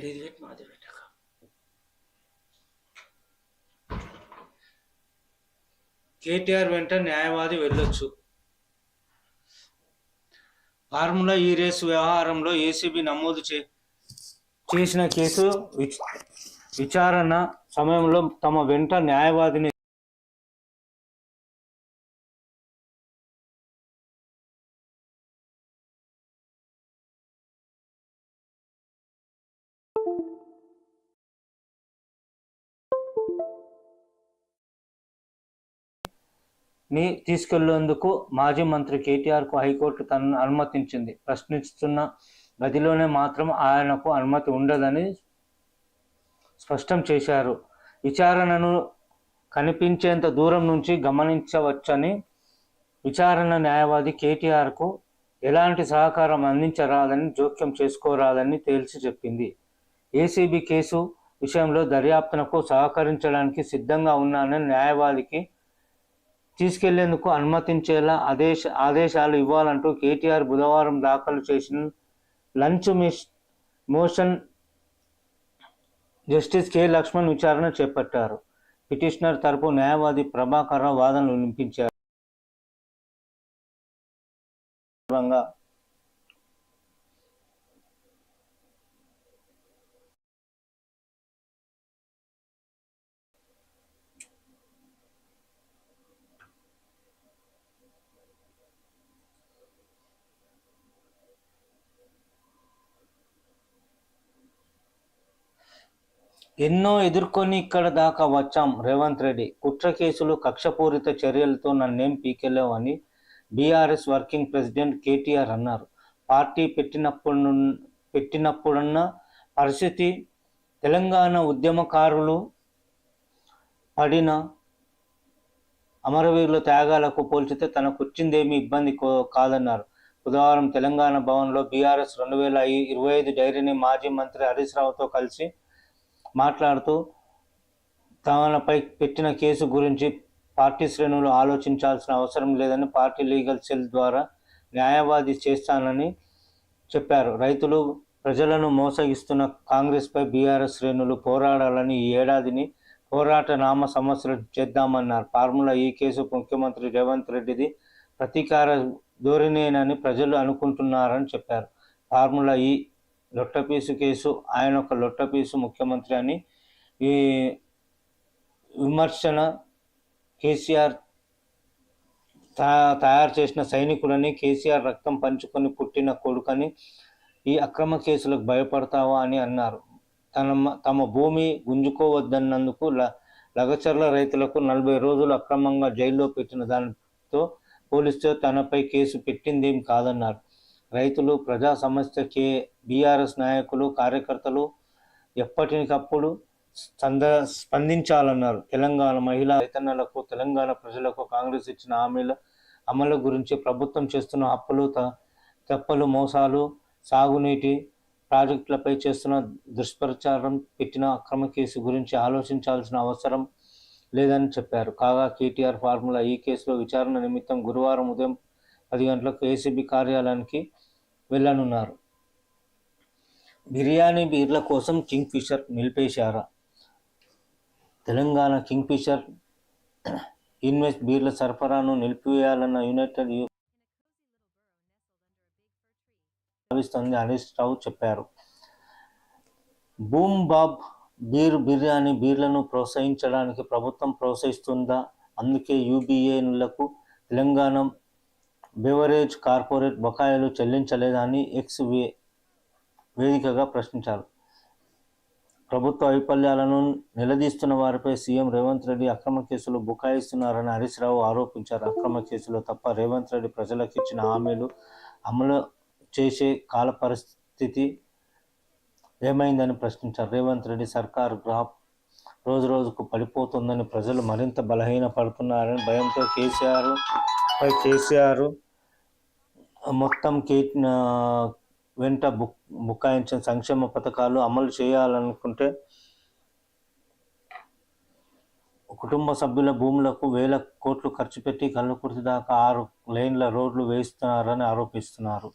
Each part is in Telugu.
మళ్ళీ ఇది మాది పెట్టక కేటీఆర్ వెంట న్యాయవాది వెళ్ళొచ్చు. ఫార్ములా ఈ రేసు వ్యవహారంలో ఏసీబీ నమోదు చే చేసిన కేసు విచారణ సమయంలో తమ వెంట న్యాయవాదిని ని తీసుకెళ్ళేందుకు మాజీ మంత్రి కేటీఆర్కు హైకోర్టు తనను అనుమతించింది. ప్రశ్నిస్తున్న గదిలోనే మాత్రం ఆయనకు అనుమతి ఉండదని స్పష్టం చేశారు. విచారణను కనిపించేంత దూరం నుంచి గమనించవచ్చని విచారణ న్యాయవాది కేటీఆర్కు ఎలాంటి సహకారం అందించరాదని జోక్యం చేసుకోరాదని తేల్చి చెప్పింది. ఏసీబీ కేసు విషయంలో దర్యాప్తునకు సహకరించడానికి సిద్ధంగా ఉన్నానని న్యాయవాదికి తీసుకెళ్ళేందుకు అనుమతించేలా ఆదేశ ఆదేశాలు ఇవ్వాలంటూ కేటీఆర్ బుధవారం దాఖలు చేసిన lunch miss motion justice K. Lakshman విచారణ చేపట్టారు. పిటిషనర్ తరపు న్యాయవాది ప్రభాకర్ రావు వాదనలు వినిపించారు. ఎన్నో ఎదుర్కొని ఇక్కడ దాకా వచ్చాం. రేవంత్ రెడ్డి కుట్ర కేసులు కక్షపూరిత చర్యలతో నన్నేం పీకెళ్ళావు B R S working president K T R అన్నారు. పార్టీ పెట్టినప్పుడు పెట్టినప్పుడున్న పరిస్థితి తెలంగాణ ఉద్యమకారులు పడిన అమరవీరుల త్యాగాలకు పోల్చితే తనకు వచ్చిందేమీ ఇబ్బంది కో- కాదన్నారు. బుధవారం తెలంగాణ భవన్లో బీఆర్ఎస్ రెండు వేల ఇరవై ఐదు డైరీని మాజీ మంత్రి హరీష్ రావుతో కలిసి మాట్లాడుతూ తమపై పెట్టిన కేసు గురించి పార్టీ శ్రేణులు ఆలోచించాల్సిన అవసరం లేదని పార్టీ లీగల్ సెల్ ద్వారా న్యాయవాది చేస్తానని చెప్పారు. రైతులు ప్రజలను మోసగిస్తున్న కాంగ్రెస్పై బీఆర్ఎస్ శ్రేణులు పోరాడాలని ఈ ఏడాదిని పోరాట నామ సమస్యలు చేద్దామన్నారు. ఫార్ములా ఈ కేసు ముఖ్యమంత్రి రేవంత్ రెడ్డిది ప్రతీకార ధోరణేనని ప్రజలు అనుకుంటున్నారని చెప్పారు. ఫార్ములా ఈ లొట్టపీసు కేసు ఆయన ఒక లొట్టపీసు ముఖ్యమంత్రి అని ఈ విమర్శన కేసీఆర్ తయారు చేసిన సైనికులని కేసీఆర్ రక్తం పంచుకొని పుట్టిన కొడుకని ఈ అక్రమ కేసులకు భయపడతావా అని అన్నారు. తన తమ భూమి గుంజుకోవద్దన్నందుకు ల- లగచర్ల రైతులకు నలభై రోజులు అక్రమంగా జైల్లో పెట్టిన దానితో పోలిస్తే తనపై కేసు పెట్టిందేం కాదన్నారు. రైతులు ప్రజా సమస్య కే బీఆర్ఎస్ నాయకులు కార్యకర్తలు ఎప్పటికప్పుడు స్పంద స్పందించాలన్నారు. తెలంగాణ మహిళా రైతన్నలకు తెలంగాణ ప్రజలకు కాంగ్రెస్ ఇచ్చిన హామీల అమలు గురించి ప్రభుత్వం చేస్తున్న అప్పులు త- తెప్పలు మోసాలు సాగునీటి ప్రాజెక్టులపై చేస్తున్న దుష్ప్రచారం పెట్టిన అక్రమ కేసు గురించి ఆలోచించాల్సిన అవసరం లేదని చెప్పారు. కాగా కేటీఆర్ ఫార్ములా ఈ కేసులో విచారణ నిమిత్తం గురువారం ఉదయం పది గంటలకు ఏసీబీ కార్యాలయానికి వెళ్ళనున్నారు. బిర్యానీ బీర్ల కోసం కింగ్ ఫిషర్ నిలిపేశారా? తెలంగాణ కింగ్ ఫిషర్ ఇన్వెస్ట్ బీర్ల సరఫరాను నిలిపివేయాలన్న యునైటెడ్ యూ భావిస్తోంది హరీష్ రావు చెప్పారు. బూమ్ బాబ్ బీర్ బిర్యానీ బీర్లను ప్రోత్సహించడానికి ప్రభుత్వం ప్రోత్సహిస్తుందా? అందుకే యూబీఏలకు తెలంగాణ బెవరేజ్ కార్పొరేట్ బకాయిలు చెల్లించలేదని ఎక్స్ వే వేదికగా ప్రశ్నించారు. ప్రభుత్వ వైఫల్యాలను నిలదీస్తున్న వారిపై సీఎం రేవంత్ రెడ్డి అక్రమ కేసులు బుకాయిస్తున్నారని హరీష్ రావు ఆరోపించారు. అక్రమ కేసులు తప్ప రేవంత్ రెడ్డి ప్రజలకు ఇచ్చిన హామీలు అమలు చేసే కాల పరిస్థితి ఏమైందని ప్రశ్నించారు. రేవంత్ రెడ్డి సర్కార్ గ్రాఫ్ రోజు రోజుకు పడిపోతుందని ప్రజలు మరింత బలహీన పడుతున్నారని భయంతో కేసీఆర్ పై కేసీఆర్ మొత్తం కే వెంట బుక్ బుకాయించిన సంక్షేమ పథకాలు అమలు చేయాలనుకుంటే కుటుంబ సభ్యుల భూములకు వేల కోట్లు ఖర్చు పెట్టి కళ్ళకుర్తి దాకా ఆరు లైన్ల రోడ్లు వేయిస్తున్నారని ఆరోపిస్తున్నారు.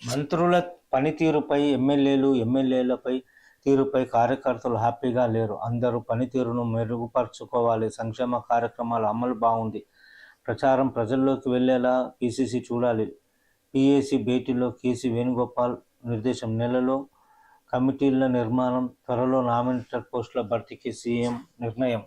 మంత్రుల పనితీరుపై ఎమ్మెల్యేలు ఎమ్మెల్యేలపై తీరుపై కార్యకర్తలు హ్యాపీగా లేరు. అందరూ పనితీరును మెరుగుపరుచుకోవాలి. సంక్షేమ కార్యక్రమాల అమలు బాగుంది. ప్రచారం ప్రజల్లోకి వెళ్ళేలా పీసీసీ చూడాలి. పీఏసీ భేటీలో కేసీ వేణుగోపాల్ నిర్దేశం నెలలో కమిటీల నిర్మాణం త్వరలో నామినేటెడ్ పోస్టుల భర్తీకి సీఎం నిర్ణయం.